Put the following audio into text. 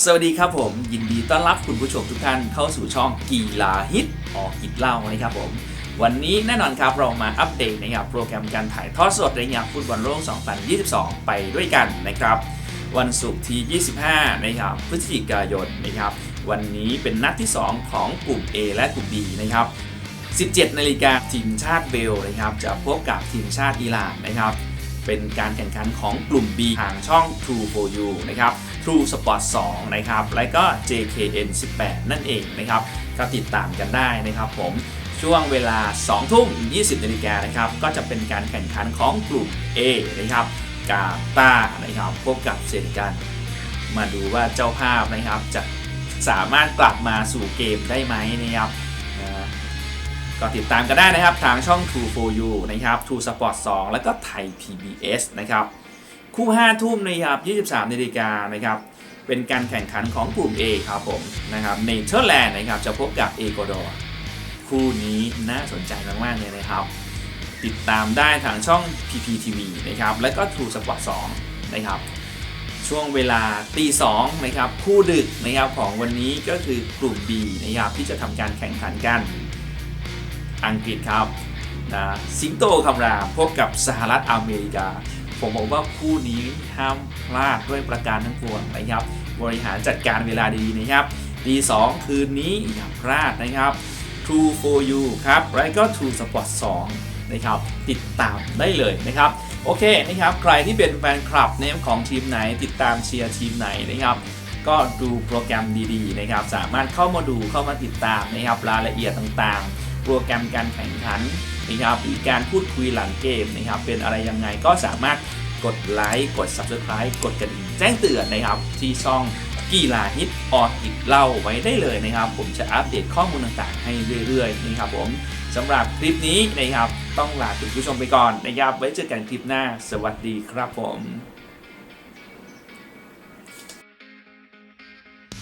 สวัสดีครับผม ยินดีต้อนรับคุณผู้ชมทุกท่านเข้าสู่ช่องกีฬาฮิตออกกิจเล่านะครับผมวันนี้แน่นอนครับเรามาอัปเดตนะครับโปรแกรมการถ่ายทอดสดในงานฟุตบอลโลก 2022 ไปด้วยกันนะครับ วันศุกร์ที่ 25 นะครับพฤศจิกายนนะครับวันนี้เป็นนัดที่ 2 ของกลุ่ม A และกลุ่ม B นะครับ 17 นาฬิกาทีมชาติเบลนะครับจะพบกับทีมชาติอิหร่านนะครับ เป็นการแข่งขันของกลุ่ม B ทางช่อง True for You นะครับ True Sport 2 นะครับ และก็ JKN 18 นั่นเองนะครับ ก็ติดตามกันได้นะครับผมช่วงเวลา 2 ทุ่ม 20 นาฬิกานะครับ ก็จะเป็นการแข่งขันของกลุ่ม A นะครับ กาตานะครับ พบกับเซนกัน มาดูว่าเจ้าภาพนะครับ จะสามารถกลับมาสู่เกมได้ไหมนะครับ ก็ติดตามกันได้นะครับทางช่อง True for You นะครับ True Sport 2 แล้วก็ไทย PBS นะครับคู่5ทุ่มนะครับ23นาฬิกานะครับเป็นการแข่งขันของกลุ่ม A ครับผมนะครับเนเธอร์แลนด์นะครับจะพบกับเอกวาดอร์คู่นี้น่าสนใจมากๆเลยนะครับ ติดตามได้ทางช่อง PPTV นะครับและก็ True Sport 2 นะครับช่วงเวลาตีสองนะครับคู่ดึกนะครับของวันนี้ก็คือกลุ่ม B นะครับที่จะทำการแข่งขันกัน อังกฤษครับนะสิงโตคำรามพบกับสหรัฐอเมริกา ผมบอกว่าคู่นี้ห้ามพลาดด้วยประการทั้งปวงนะครับ บริหารจัดการเวลาดีๆนะครับดี2คืนนี้อย่าพลาดนะครับ True for you ครับแล้วก็ True Sport 2นะครับ ติดตามได้เลยนะครับ โอเคนะครับ ใครที่เป็นแฟนคลับเนมของทีมไหน ติดตามเชียร์ทีมไหนนะครับ ก็ดูโปรแกรมดีๆนะครับ สามารถเข้ามาดูเข้ามาติดตามนะครับรายละเอียดต่างๆ โปรแกรมการแข่งขันนะครับหรือการพูดคุยหลังเกมนะครับ เป็นอะไรยังไงก็สามารถกดไลค์กด Subscribe กดกระดิ่งแจ้งเตือนนะครับ ที่ช่องกีฬาฮิตออกิจเล่าไว้ได้เลยนะครับ ผมจะอัปเดตข้อมูลต่างๆ ให้เรื่อยๆนะครับผมสำหรับคลิปนี้นะครับ ต้องลาคุณผู้ชมไปก่อนนะครับ ไว้เจอกันคลิปหน้า สวัสดีครับผม